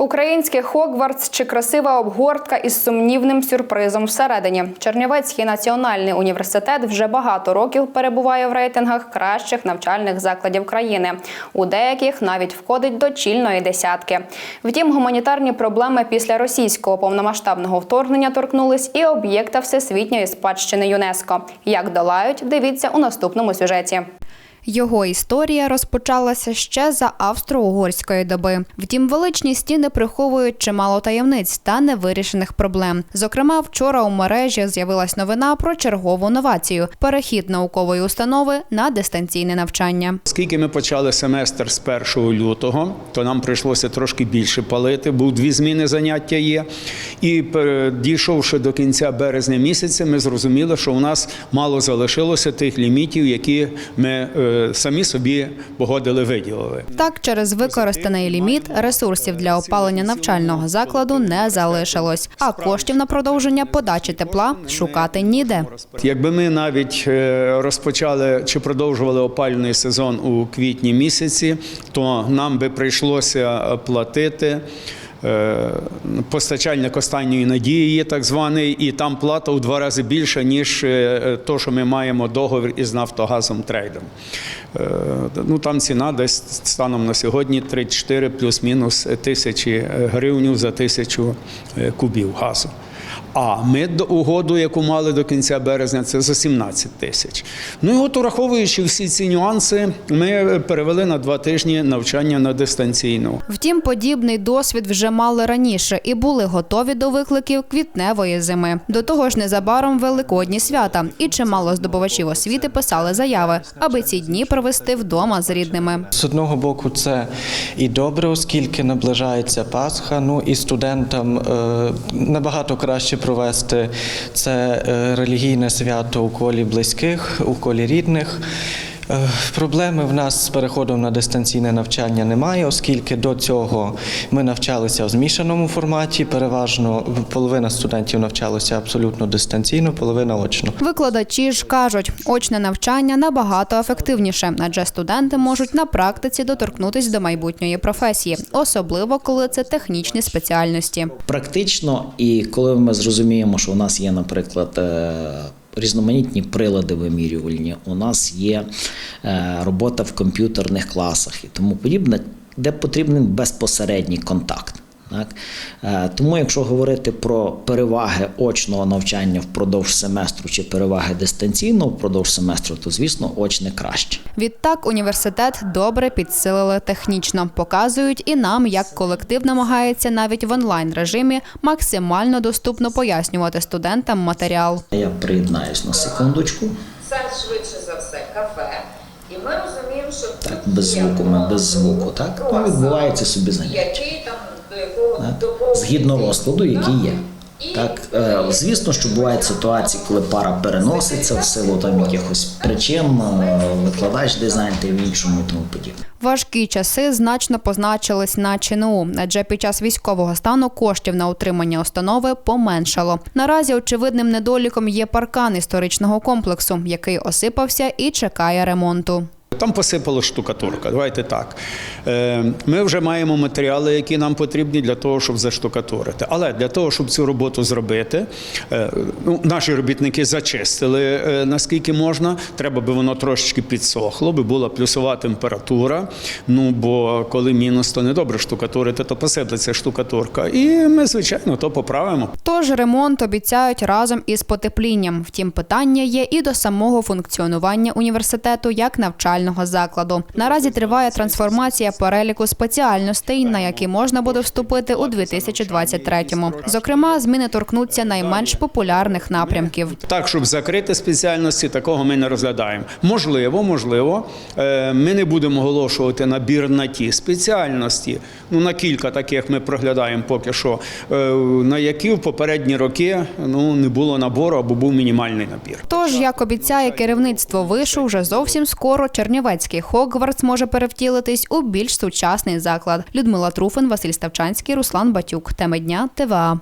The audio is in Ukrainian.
Український Хогвартс чи красива обгортка із сумнівним сюрпризом всередині. Чернівецький національний університет вже багато років перебуває в рейтингах кращих навчальних закладів країни. У деяких навіть входить до чільної десятки. Втім, гуманітарні проблеми після російського повномасштабного вторгнення торкнулись і об'єкта всесвітньої спадщини ЮНЕСКО. Як долають, дивіться у наступному сюжеті. Його історія розпочалася ще за австро-угорської доби. Втім, величні стіни приховують чимало таємниць та невирішених проблем. Зокрема, вчора у мережі з'явилась новина про чергову новацію перехід наукової установи на дистанційне навчання. Оскільки ми почали семестр з 1 лютого, то нам прийшлося трошки більше палити, бо дві зміни заняття є. І е, дійшовши до кінця березня місяця, ми зрозуміли, що у нас мало залишилося тих лімітів, які ми е, самі собі погодили виділили. Так, через використаний ліміт ресурсів для опалення навчального закладу не залишилось, а коштів на продовження подачі тепла шукати ніде. Якби ми навіть е, розпочали чи продовжували опалювальний сезон у квітні місяці, то нам би прийшлося платити. Е, Постачальник останньої надії є так званий, і там плата у два рази більша, ніж е, то, що ми маємо договір із Нафтогазом трейдом. Е, Ну там ціна десь станом на сьогодні 3-4 плюс-мінус тисячі гривень за тисячу е, кубів газу. А ми до угоду, яку мали до кінця березня, це за 17 тисяч. Ну і от ураховуючи всі ці нюанси, ми перевели на два тижні навчання на дистанційну. Втім, подібний досвід вже мали раніше і були готові до викликів квітневої зими. До того ж, незабаром великодні свята, і чимало здобувачів освіти писали заяви, аби ці дні провести вдома з рідними. З одного боку, це і добре, оскільки наближається Пасха. Ну і студентам е, набагато краще провести це е, релігійне свято у колі близьких, у колі рідних. Е, Проблеми в нас з переходом на дистанційне навчання немає, оскільки до цього ми навчалися в змішаному форматі. Переважно половина студентів навчалася абсолютно дистанційно, половина очно. Викладачі ж кажуть, очне навчання набагато ефективніше, адже студенти можуть на практиці доторкнутися до майбутньої професії, особливо коли це технічні спеціальності. Практично, і коли ми зрозуміємо, що у нас є, наприклад, е, різноманітні прилади вимірювальні, у нас є е, робота в комп'ютерних класах і тому подібне, де потрібен безпосередній контакт. Так? Е, Тому, якщо говорити про переваги очного навчання впродовж семестру чи переваги дистанційного впродовж семестру, то звісно очне краще. Відтак університет добре підсилили технічно. Показують і нам, як колектив намагається навіть в онлайн режимі максимально доступно пояснювати студентам матеріал. Я приєднаюсь на секундочку. Це швидше за все кафе. І ми розуміємо, що Так, без звуку, ми без звуку, так? Ну, відбувається собі заняття. Згідно розкладу, який є. Так, е, звісно, що бувають ситуації, коли пара переноситься в силу там якихось причин, е, викладач десь зайнятий в іншому тому подібне. Важкі часи значно позначились на ЧНУ, адже під час військового стану коштів на утримання установи поменшало. Наразі очевидним недоліком є паркан історичного комплексу, який осипався і чекає ремонту. Там посипала штукатурка. Давайте так. Е, Ми вже маємо матеріали, які нам потрібні для того, щоб заштукатурити. Але для того, щоб цю роботу зробити, е, ну, наші робітники зачистили е, наскільки можна. Треба би воно трошечки підсохло, би була плюсова температура. Ну бо коли мінус, то не добре штукатурити, то посиплеться штукатурка. І ми, звичайно, то поправимо. Тож ремонт обіцяють разом із потеплінням. Втім, питання є і до самого функціонування університету як навчального закладу. Наразі триває трансформація переліку спеціальностей, на які можна буде вступити у 2023-му. Зокрема, зміни торкнуться найменш популярних напрямків. Так, щоб закрити спеціальності, такого ми не розглядаємо. Можливо, можливо, е, ми не будемо оголошувати набір на ті спеціальності. Ну, на кілька таких ми проглядаємо поки що, е, на які в попередні роки ну, не було набору або був мінімальний набір. Тож, як обіцяє керівництво вишу, вже зовсім скоро Чернівецький Хогвартс може перевтілитись у більш сучасний заклад. Людмила Труфин, Василь Ставчанський, Руслан Батюк. Теми дня ТВА.